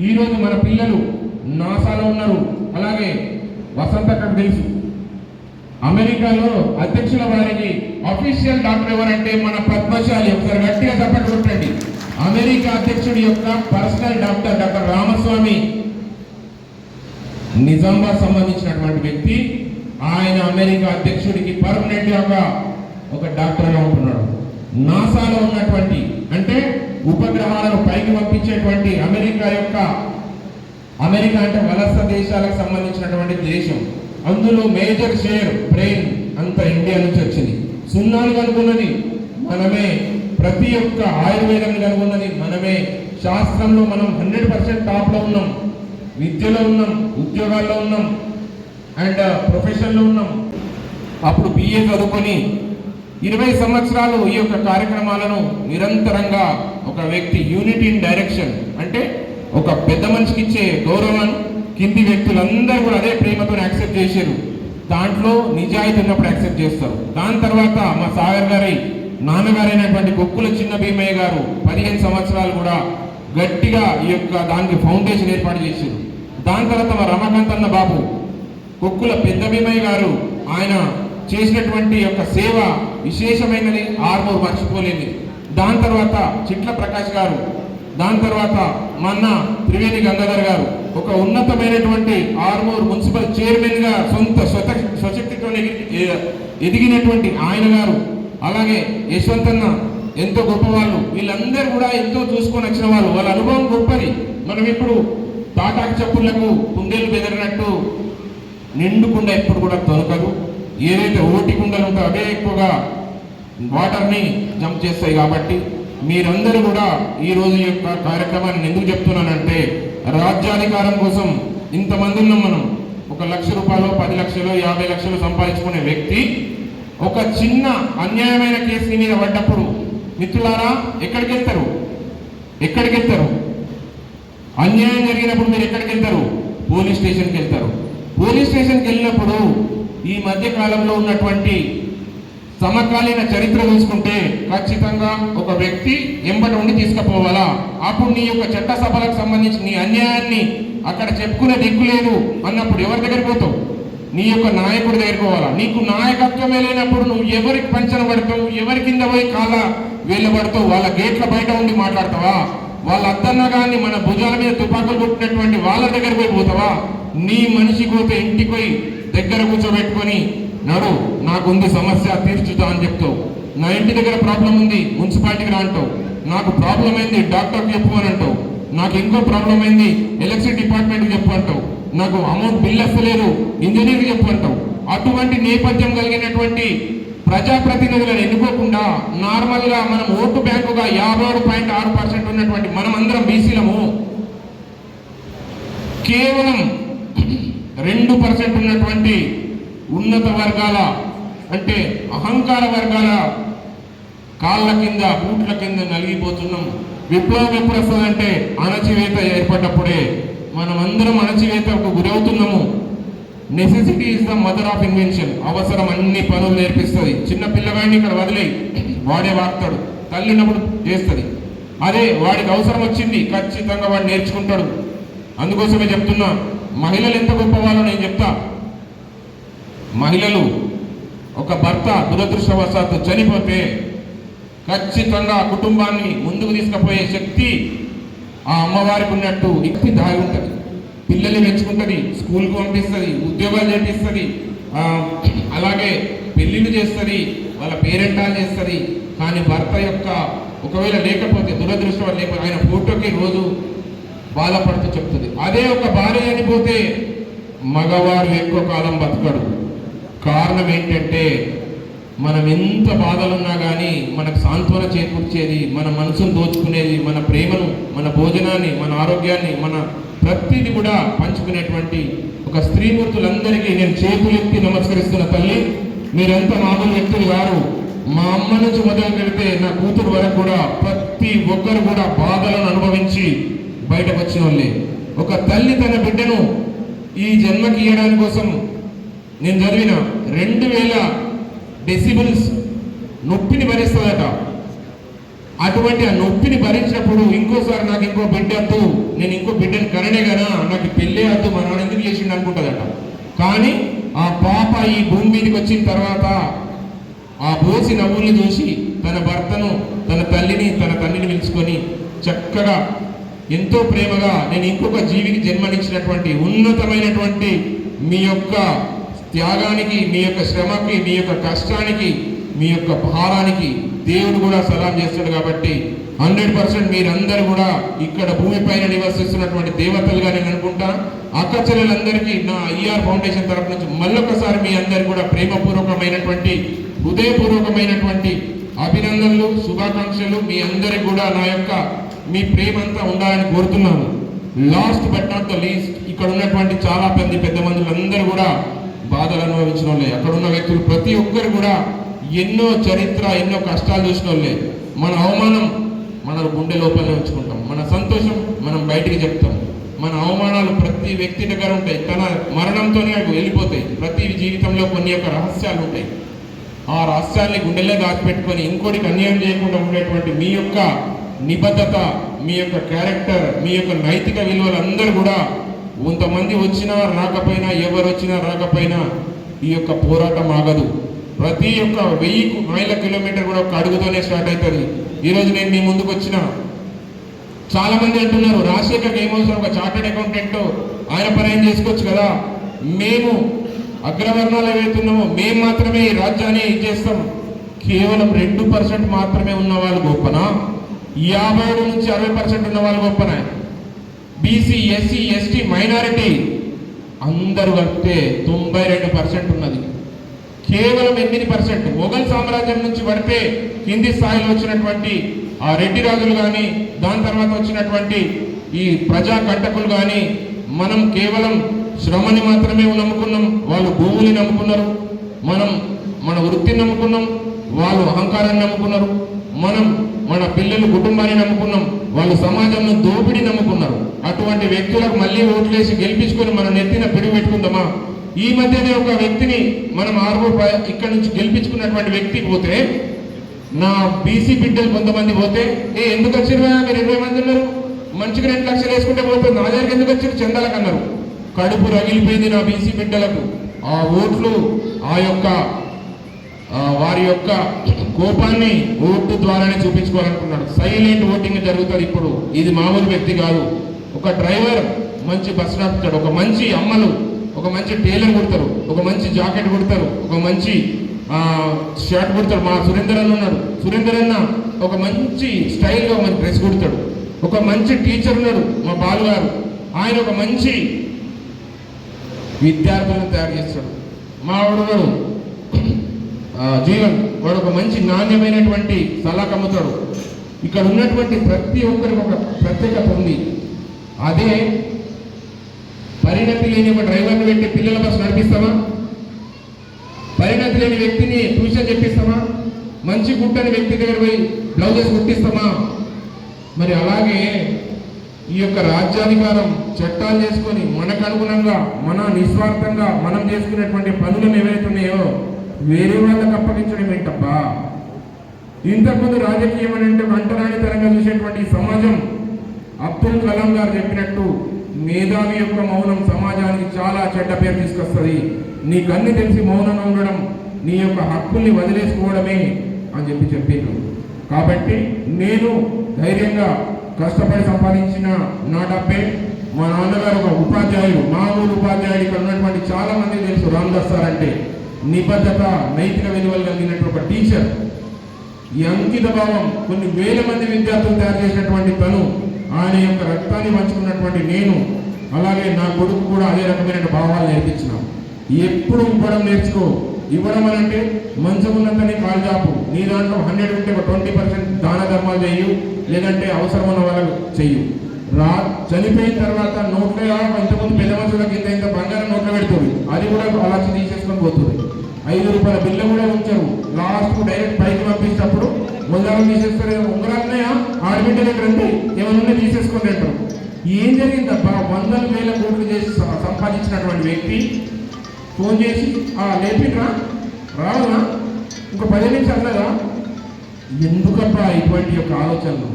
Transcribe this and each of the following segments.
ఈరోజు ఈ రోజు మన పిల్లలు నాసాలో ఉన్నారు. అలాగే వసంతకు తెలుసు. అమెరికాలో అధ్యక్షుల వారికి అఫీషియల్ డాక్టర్ ఎవరంటే మన పద్మశాలి. ఒకసారి గట్టిగా చప్పట్లు కొట్టండి. అమెరికా అధ్యక్షుడి యొక్క personal doctor doctor Ramaswamy Nizamabad సంబంధించినటువంటి వ్యక్తి. ఆయన అమెరికా అధ్యక్షుడికి పర్మనెంట్గా ఒక డాక్టర్గా ఉంటున్నాడు. నాసాలో ఉన్నటువంటి అంటే ఉపగ్రహాలను పైకి పంపించేటువంటి అమెరికా యొక్క అమెరికా అంటే వలస దేశాలకు సంబంధించినటువంటి దేశం. అందులో మేజర్ షేర్ బ్రెయిన్ అంత ఇండియా నుంచి వచ్చింది. సున్నాలు కనుగొన్నది మనమే. ప్రతి ఒక్క ఆయుర్వేదం కనుగొన్నది మనమే. శాస్త్రంలో మనం హండ్రెడ్ పర్సెంట్ టాప్లో ఉన్నాం. విద్యలో ఉన్నాం ఉద్యోగాల్లో ఉన్నాం అండ్ ప్రొఫెషన్లో ఉన్నాం. అప్పుడు బిఏ చదువుకొని ఇరవై సంవత్సరాలు ఈ యొక్క కార్యక్రమాలను నిరంతరంగా ఒక వ్యక్తి యూనిట్ ఇన్ డైరెక్షన్ అంటే ఒక పెద్ద మనిషికి ఇచ్చే గౌరవం కింది వ్యక్తులందరూ కూడా అదే ప్రేమతో యాక్సెప్ట్ చేశారు. దాంట్లో నిజాయితీ ఉన్నప్పుడు యాక్సెప్ట్ చేస్తారు. దాని తర్వాత మా సాగర్ గారి నాన్నగారైనటువంటి కొక్కుల చిన్న భీమయ్య గారు పదిహేను సంవత్సరాలు కూడా గట్టిగా ఈ యొక్క దానికి ఫౌండేషన్ ఏర్పాటు చేశారు. దాని తర్వాత మా రమకాంతన్న బాబు కొక్కుల పెద్ద భీమయ్య గారు ఆయన చేసినటువంటి యొక్క సేవ విశేషమైనది ఆర్మూర్ మర్చిపోలేని. దాని తర్వాత చిట్ల ప్రకాష్ గారు దాని తర్వాత మన్న త్రివేణి గంగాధర్ గారు. ఒక ఉన్నతమైనటువంటి ఆర్మూర్ మున్సిపల్ చైర్మన్గా సొంత స్వత స్వశక్తితో ఎదిగినటువంటి ఆయన గారు. అలాగే యశ్వంతన్న ఎంతో గొప్పవాళ్ళు. వీళ్ళందరూ కూడా ఎంతో చూసుకొని వచ్చిన వాళ్ళు. వాళ్ళ అనుభవం గొప్పది. మనం ఇప్పుడు తాటాకు చెప్పులకు కుందేలు బెదిరినట్టు నిండుకుండా ఎప్పుడు కూడా తొలకదు ఏదైతే ఓటి కుండలు ఉంటే అవే ఎక్కువగా వాటర్ని జంప్ చేస్తాయి కాబట్టి మీరందరూ కూడా ఈ రోజు యొక్క కార్యక్రమాన్ని ఎందుకు చెప్తున్నానంటే రాజ్యాధికారం కోసం ఇంతమంది ఉన్నాం మనం. ఒక లక్ష రూపాయలు పది లక్షలు యాభై లక్షలు సంపాదించుకునే వ్యక్తి ఒక చిన్న అన్యాయమైన కేసు మీద పడ్డప్పుడు మిత్రులారా ఎక్కడికి వెళ్తారు ఎక్కడికి వెళ్తారు అన్యాయం జరిగినప్పుడు మీరు ఎక్కడికి వెళ్తారు పోలీస్ స్టేషన్కి వెళ్తారు పోలీస్ స్టేషన్కి వెళ్ళినప్పుడు ఈ మధ్య కాలంలో ఉన్నటువంటి సమకాలీన చరిత్ర చూసుకుంటే ఖచ్చితంగా ఒక వ్యక్తి ఎంబటి ఉండి తీసుకుపోవాలా? అప్పుడు నీ యొక్క చట్ట సభలకు సంబంధించి నీ అన్యాయాన్ని అక్కడ చెప్పుకునే దిక్కు లేదు అన్నప్పుడు ఎవరి దగ్గరికి పోతావు? నీ యొక్క నాయకుడి దగ్గరికి పోవాలా? నీకు నాయకత్వమే లేనప్పుడు నువ్వు ఎవరికి పంచన పడతావు? ఎవరి కింద పోయి కాళ్ళ వేళ్ళబడతావు వాళ్ళ గేట్ల బయట ఉండి మాట్లాడతావా? వాళ్ళ అద్దన్న కానీ మన భుజాల మీద తుపాకులు కొట్టినటువంటి వాళ్ళ దగ్గర పోయి పోతావా? నీ మనిషి పోతే ఇంటికి పోయి దగ్గర కూర్చోబెట్టుకొని నడు నాకుంది సమస్య తీర్చుతా అని చెప్తావు నా ఇంటి దగ్గర ప్రాబ్లం ఉంది మున్సిపాలిటీకి రా అంటావు నాకు ప్రాబ్లం అయింది డాక్టర్కి చెప్పు అని అంటావు నాకు ఇంకో ప్రాబ్లం అయింది ఎలక్ట్రిసిటీ డిపార్ట్మెంట్కి చెప్పు అంటావు నాకు అమౌంట్ బిల్ వస్తలేదు ఇంజనీర్కి చెప్పు అంటావు అటువంటి నేపథ్యం కలిగినటువంటి ప్రజాప్రతినిధులను ఎన్నుకోకుండా నార్మల్గా మనం ఓటు బ్యాంకుగా యాభై ఆరు పాయింట్ ఆరు పర్సెంట్ ఉన్నటువంటి మనం అందరం బీసీలము కేవలం రెండు పర్సెంట్ ఉన్నటువంటి ఉన్నత వర్గాల అంటే అహంకార వర్గాల కాళ్ళ కింద బూట్ల కింద నలిగిపోతున్నాం. విప్లవం ఎప్పుడు వస్తుందంటే అణచివేత ఏర్పడ్డప్పుడే మనమందరం అణచివేతకు గురవుతున్నాము. Necessity is the mother of invention అవసరం అన్ని పనులు నేర్పిస్తుంది. చిన్న పిల్లగాడిని ఇక్కడ వదిలేయి. వాడే వాడతాడు. తల్లినప్పుడు చేస్తుంది. అదే వాడికి అవసరం వచ్చింది. ఖచ్చితంగా వాడు నేర్చుకుంటాడు. అందుకోసమే చెప్తున్నా. మహిళలు ఎంత గొప్పవాళ్ళో నేను చెప్తా. మహిళలు ఒక భర్త దురదృష్టవశాత్తు చనిపోతే ఖచ్చితంగా ఆ కుటుంబాన్ని ముందుకు తీసుకుపోయే శక్తి ఆ అమ్మవారికి ఉన్నట్టు వ్యక్తి దాగి ఉంటుంది. పిల్లల్ని పెంచుకుంటుంది స్కూల్కి పంపిస్తుంది ఉద్యోగాలు చేపిస్తుంది అలాగే పెళ్ళిళ్ళు చేస్తుంది వాళ్ళ పేరెంటాలు చేస్తుంది. కానీ భర్త యొక్క ఒకవేళ లేకపోతే దురదృష్టం లేకపోతే ఆయన ఫోటోకి రోజు బాధపడుతూ చెప్తుంది. అదే ఒక భార్య చనిపోతే మగవారు ఎక్కువ కాలం బతకడు. కారణం ఏంటంటే మనం ఎంత బాధలున్నా కానీ మనకు సాంత్వన చేకూర్చేది మన మనసును దోచుకునేది మన ప్రేమను మన భోజనాన్ని మన ఆరోగ్యాన్ని మన ప్రతిది కూడా పంచుకునేటువంటి ఒక స్త్రీమూర్తులందరికీ నేను చేతులెత్తి నమస్కరిస్తున్న తల్లి మీరెంత మామూలు వ్యక్తులు గారు మా అమ్మ నుంచి మొదలు పెడితే నా కూతురు వరకు కూడా ప్రతి ఒక్కరు కూడా బాధలను అనుభవించి బయటకు వచ్చిన వాళ్ళే ఒక తల్లి తన బిడ్డను ఈ జన్మకి ఇవ్వడానికి కోసం నేను చదివిన రెండు వేల డెసిబుల్స్ నొప్పిని భరిస్తుందట. అటువంటి ఆ నొప్పిని భరించినప్పుడు ఇంకోసారి నాకు ఇంకో బిడ్డ అద్దు నేను ఇంకో బిడ్డని కనడే కదా నాకు పెళ్ళే అద్దు మా నాన్న ఎందుకు చేసిండు అనుకుంటుందట. కానీ ఆ పాప ఈ భూమి మీదకి వచ్చిన తర్వాత ఆ బోసి నవ్వుల్ని చూసి తన భర్తను తన తల్లిని తన తల్లిని పిలుచుకొని చక్కగా ఎంతో ప్రేమగా నేను ఇంకొక జీవికి జన్మనిచ్చినటువంటి ఉన్నతమైనటువంటి మీ యొక్క త్యాగానికి మీ యొక్క శ్రమకి మీ యొక్క కష్టానికి మీ యొక్క భారానికి దేవుడు కూడా సలాం చేస్తాడు కాబట్టి హండ్రెడ్ పర్సెంట్ మీరందరూ కూడా ఇక్కడ భూమిపైన నివసిస్తున్నటువంటి దేవతలుగా నేను అనుకుంటా. అక్క చెల్లెలందరికీ నా ఐఆర్ ఫౌండేషన్ తరఫు నుంచి మళ్ళొకసారి మీ అందరు కూడా ప్రేమపూర్వకమైనటువంటి హృదయపూర్వకమైనటువంటి అభినందనలు శుభాకాంక్షలు మీ అందరికి కూడా నా యొక్క మీ ప్రేమంతా ఉండాలని కోరుతున్నాను. Last but not the least ఇక్కడ ఉన్నటువంటి చాలా మంది పెద్ద మందులు అందరూ కూడా బాధలు అనుభవించిన వాళ్ళే. అక్కడ ఉన్న వ్యక్తులు ప్రతి ఒక్కరు కూడా ఎన్నో చరిత్ర ఎన్నో కష్టాలు చూసిన వాళ్ళే. మన అవమానం మన గుండె లోపలనే ఉంచుకుంటాం. మన సంతోషం మనం బయటికి చెప్తాం. మన అవమానాలు ప్రతి వ్యక్తి దగ్గర ఉంటాయి. తన మరణంతోనే అవి వెళ్ళిపోతాయి. ప్రతి జీవితంలో కొన్ని యొక్క రహస్యాలు ఉంటాయి. ఆ రాష్ట్రాన్ని గుండెల్లో దాచిపెట్టుకొని ఇంకోటికి అన్యాయం చేయకుండా ఉండేటువంటి మీ యొక్క నిబద్ధత మీ యొక్క క్యారెక్టర్ మీ యొక్క నైతిక విలువలు అందరూ కూడా కొంతమంది వచ్చినా రాకపోయినా ఎవరు వచ్చినా రాకపోయినా ఈ యొక్క పోరాటం ఆగదు. ప్రతి ఒక్క వెయ్యి మైళ్ళ కిలోమీటర్ కూడా ఒక అడుగుతోనే స్టార్ట్ అవుతుంది. ఈరోజు నేను మీ ముందుకు వచ్చిన చాలామంది అంటున్నారు రాజశేఖర్కి ఏమవసరం ఒక చార్టెడ్ అకౌంటెంట్ ఆయన పని ఏం చేసుకోవచ్చు కదా. మేము అగ్రవర్ణాలు ఏవైతున్నామో మేము మాత్రమే ఈ రాజ్యాన్ని ఇచ్చేస్తాం కేవలం రెండు పర్సెంట్ మాత్రమే ఉన్న వాళ్ళు గొప్పనా? యాభై ఏడు నుంచి అరవై పర్సెంట్ ఉన్న వాళ్ళు గొప్పనా? బీసీ ఎస్సీ ఎస్టీ మైనారిటీ అందరూ కలిపితే తొంభై రెండు పర్సెంట్ ఉన్నది. కేవలం ఎనిమిది పర్సెంట్. మొఘల్ సామ్రాజ్యం నుంచి పడితే కింది స్థాయిలో వచ్చినటువంటి ఆ రెడ్డి రాజులు కానీ దాని తర్వాత వచ్చినటువంటి ఈ ప్రజా కంటకులు కానీ మనం కేవలం శ్రమని మాత్రమే నమ్ముకున్నాం వాళ్ళు భూముని నమ్ముకున్నారు మనం మన వృత్తిని నమ్ముకున్నాం వాళ్ళు అహంకారాన్ని నమ్ముకున్నారు మనం మన పిల్లలు కుటుంబాన్ని నమ్ముకున్నాం వాళ్ళు సమాజంలో దోపిడీ నమ్ముకున్నారు. అటువంటి వ్యక్తులకు మళ్ళీ ఓట్లేసి గెలిపించుకొని మనం నెత్తిన పిడి పెట్టుకుందామా? ఈ మధ్యనే ఒక వ్యక్తిని మనం ఆరుగురు ఇక్కడ నుంచి గెలిపించుకున్నటువంటి వ్యక్తి పోతే నా బీసీ బిడ్డలు కొంతమంది పోతే ఏ ఎందుకు వచ్చిన మీరు ఇరవై మంది ఉన్నారు. మంచిగా రెండు లక్షలు వేసుకుంటే పోతుంది. నా దగ్గరికి ఎందుకు వచ్చారు చందాలకు అన్నారు. కడుపు రగిలిపోయింది నా బీసీ బిడ్డలకు. ఆ ఓట్లు ఆ యొక్క వారి యొక్క కోపాన్ని ఓటు ద్వారానే చూపించుకోవాలనుకున్నాడు. సైలెంట్ ఓటింగ్ జరుగుతుంది ఇప్పుడు. ఇది మామూలు వ్యక్తి కాదు. ఒక డ్రైవర్ మంచి బస్ నడుపుతాడు ఒక మంచి అమ్మలు ఒక మంచి టైలర్ కుడతారు. ఒక మంచి జాకెట్ కుడతారు. ఒక మంచి షర్ట్ కుడతాడు మా సురేందర్ అన్న ఉన్నాడు. సురేందర్ అన్న ఒక మంచి స్టైల్గా మంచి డ్రెస్ కుడతాడు. ఒక మంచి టీచర్ ఉన్నాడు మా బాలు గారు ఆయన ఒక మంచి విద్యార్థులను తయారు చేస్తాడు. మా వాడు జీవన్ వాడు ఒక మంచి నాణ్యమైనటువంటి సలహా కమ్ముతాడు ఇక్కడ ఉన్నటువంటి ప్రతి ఒక్కరికి ఒక ప్రత్యేకత ఉంది అదే పరిణతి లేని ఒక డ్రైవర్ని పెట్టి పిల్లల బస్సు నడిపిస్తామా పరిణతి లేని వ్యక్తిని ట్యూషన్ చెప్పిస్తామా మంచి గుట్టని వ్యక్తి దగ్గర పోయి బ్లౌజెస్ కుట్టిస్తామా మరి అలాగే ఈ యొక్క రాజ్యాధికారం చట్టాలు చేసుకొని మనకు అనుగుణంగా మన నిస్వార్థంగా మనం చేసుకునేటువంటి పనులను ఏవైతే ఉన్నాయో వేరే వాళ్ళకి అప్పగించడం ఏంటబ్బా? ఇంతకుముందు రాజకీయం అని అంటే అంటరానితనంగా చూసేటువంటి సమాజం అబ్దుల్ కలాం గారు చెప్పినట్టు మేధావి యొక్క మౌనం సమాజానికి చాలా చెడ్డ పేరు తీసుకొస్తుంది. నీకు అన్ని తెలిసి మౌనంగా ఉండడం నీ యొక్క హక్కుల్ని వదిలేసుకోవడమే అని చెప్పి చెప్పిండ్రు కాబట్టి నేను ధైర్యంగా కష్టపడి సంపాదించిన నా డబ్బే మా నాన్నగారు ఒక ఉపాధ్యాయుడు మామూలు ఉపాధ్యాయుడు ఇక్కడ ఉన్నటువంటి చాలా మంది తెలుసు రామ్దాస్ సార్ అంటే. నిబద్ధత నైతిక విలువలు కలిగినటువంటి ఒక టీచర్. ఈ అంకిత భావం కొన్ని వేల మంది విద్యార్థులు తయారు చేసినటువంటి తను ఆయన యొక్క రక్తాన్ని పంచుకున్నటువంటి నేను అలాగే నా కొడుకు కూడా అదే రకమైన భావాలు నేర్పించిన. ఎప్పుడు ఇవ్వడం నేర్చుకో. ఇవ్వడం అని అంటే మంచం కాలు నీ దాంట్లో హండ్రెడ్ ఉంటే ఒక ట్వంటీ పర్సెంట్ దాన ధర్మాలు చేయు లేదంటే అవసరం ఉన్న వాళ్ళకు చెయ్యు. రా చనిపోయిన తర్వాత నోట్లో ఇంతకుముందు పెద్ద మనుషులకు ఇంత ఇంత బంగారం నోట్లో పెడుతుంది. అది కూడా అలా తీసేసుకొని పోతుంది. ఐదు రూపాయల బిల్లు కూడా ఉంచారు. లాస్ట్ డైరెక్ట్ పైకి పంపించినప్పుడు ఉంగరాలు తీసేస్తారు. ఉంగరాలున్నాయా? ఆడబిడ్డ దగ్గర ఏమైనా ఏమన్నా తీసేసుకొని అంటారు ఏం జరిగిందబ్బా? వందల వేల కోట్లు చేసి సంపాదించినటువంటి వ్యక్తి ఫోన్ చేసి ఆ లేపిట్రా రావాలా ఇంకో పది నిమిషాలు కదా ఎందుకబ్బా ఇటువంటి యొక్క ఆలోచనలు?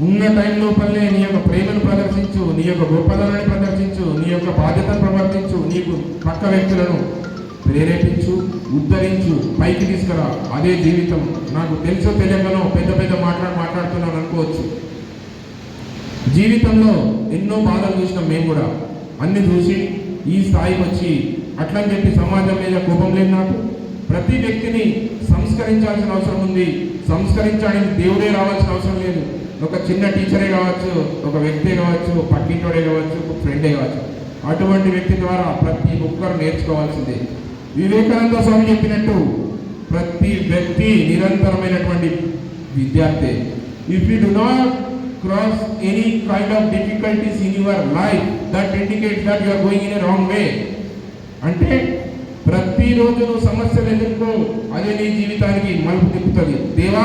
ఉన్న టైం లోపలనే నీ యొక్క ప్రేమను ప్రదర్శించు నీ యొక్క గొప్పదనాన్ని ప్రదర్శించు నీ యొక్క బాధ్యతను ప్రవర్తించు నీకు పక్క వ్యక్తులను ప్రేరేపించు ఉద్ధరించు పైకి తీసుకురా. అదే జీవితం. నాకు తెలుసో తెలియకనో పెద్ద పెద్ద మాట్లాడి మాట్లాడుతున్నాను అనుకోవచ్చు. జీవితంలో ఎన్నో బాధలు చూసినాం మేము కూడా. అన్ని చూసి ఈ స్థాయికి వచ్చి అట్లని చెప్పి సమాజం మీద కోపం లేదు నాకు. ప్రతి వ్యక్తిని సంస్కరించాల్సిన అవసరం ఉంది. సంస్కరించడానికి దేవుడే రావాల్సిన అవసరం లేదు. ఒక చిన్న టీచరే కావచ్చు ఒక వ్యక్తే కావచ్చు పక్కింటోడే కావచ్చు ఒక ఫ్రెండే కావచ్చు. అటువంటి వ్యక్తి ద్వారా ప్రతి ఒక్కరు నేర్చుకోవాల్సిందే. వివేకానంద స్వామి చెప్పినట్టు ప్రతి వ్యక్తి నిరంతరమైనటువంటి విద్యార్థి. If you do not cross any kind of difficulties in your life that indicates that you are going in a wrong way అంటే ప్రతిరోజు నువ్వు సమస్యలు ఎదుర్కో అదే నీ జీవితానికి మలుపు తిప్పుతుంది. దేవా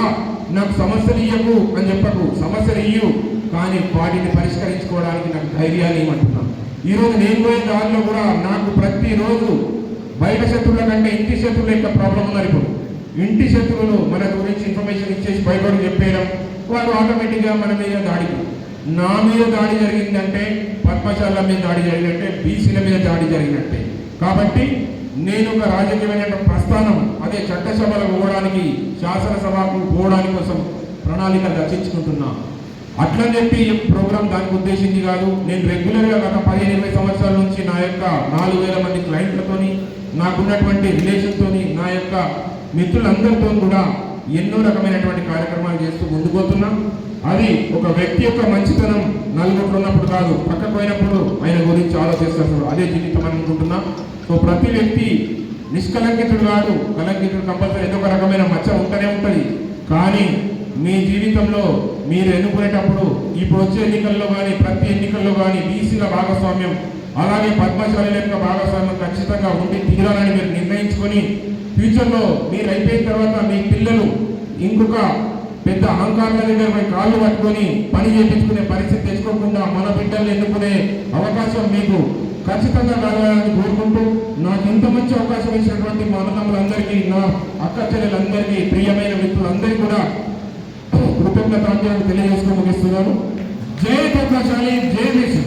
నాకు సమస్యలు ఇయ్యకు అని చెప్పకు. సమస్యలు ఇయ్యు కానీ వాటిని పరిష్కరించుకోవడానికి నాకు ధైర్యాన్ని ఇవ్వమంటున్నాను ఈరోజు నేను పోయే దారిలో కూడా నాకు ప్రతిరోజు బయట శత్రువుల కంటే ఇంటి శత్రువుల యొక్క ప్రాబ్లం ఉన్నారు ఇప్పుడు. ఇంటి శత్రువులు మన గురించి ఇన్ఫర్మేషన్ ఇచ్చేసి బయట చెప్పేయడం వాళ్ళు ఆటోమేటిక్గా మన మీద దాడికి నా మీద దాడి జరిగిందంటే పద్మశాల మీద దాడి జరిగినట్టే బీసీల మీద దాడి జరిగినట్టే కాబట్టి నేను ఒక రాజకీయమైన ప్రస్థానం అదే చట్టసభలకు పోవడానికి శాసనసభకు పోవడానికి కోసం ప్రణాళిక రచించుకుంటున్నా. అట్లని చెప్పి ఈ ప్రోగ్రామ్ దానికి ఉద్దేశించి కాదు నేను రెగ్యులర్గా గత పదిహేను ఇరవై సంవత్సరాల నుంచి నా యొక్క నాలుగు వేల మంది క్లయింట్లతోని నాకున్నటువంటి రిలేషన్తోని నా యొక్క మిత్రులందరితో కూడా ఎన్నో రకమైనటువంటి కార్యక్రమాలు చేస్తూ ముందుకుపోతున్నాం అది ఒక వ్యక్తి యొక్క మంచితనం నలుగురు ఉన్నప్పుడు కాదు పక్కకు పోయినప్పుడు ఆయన గురించి ఆలోచిస్తున్నప్పుడు అదే జీవితం అనుకుంటున్నాం. సో ప్రతి వ్యక్తి నిష్కలంకితుడు కాదు కలంకితుడు కంపల్సరీ ఏదో ఒక రకమైన మచ్చ ఉంటూనే ఉంటుంది. కానీ మీ జీవితంలో మీరు ఎన్నుకునేటప్పుడు ఇప్పుడు వచ్చే ఎన్నికల్లో కానీ ప్రతి ఎన్నికల్లో కానీ బీసీల భాగస్వామ్యం అలాగే పద్మశాలి యొక్క భాగస్వామ్యం ఖచ్చితంగా ఉండి తీరాలని మీరు నిర్ణయించుకొని ఫ్యూచర్లో మీరు అయిపోయిన తర్వాత మీ పిల్లలు ఇంకొక పెద్ద అహంకారాల దగ్గర పోయి కాళ్ళు పట్టుకొని పని చేయించుకునే పరిస్థితి తెచ్చుకోకుండా మన బిడ్డల్ని ఎన్నుకునే అవకాశం మీకు ఖచ్చితంగా కలగాలని కోరుకుంటూ నాకు ఇంత మంచి అవకాశం ఇచ్చినటువంటి మా అన్నదమ్ములందరికీ నా అక్క చెల్లెలందరికీ ప్రియమైన మిత్రులందరికీ కూడా కృతజ్ఞత తెలియజేస్తూ ముగిస్తున్నాను. జై పద్మశాలి జై బీసీ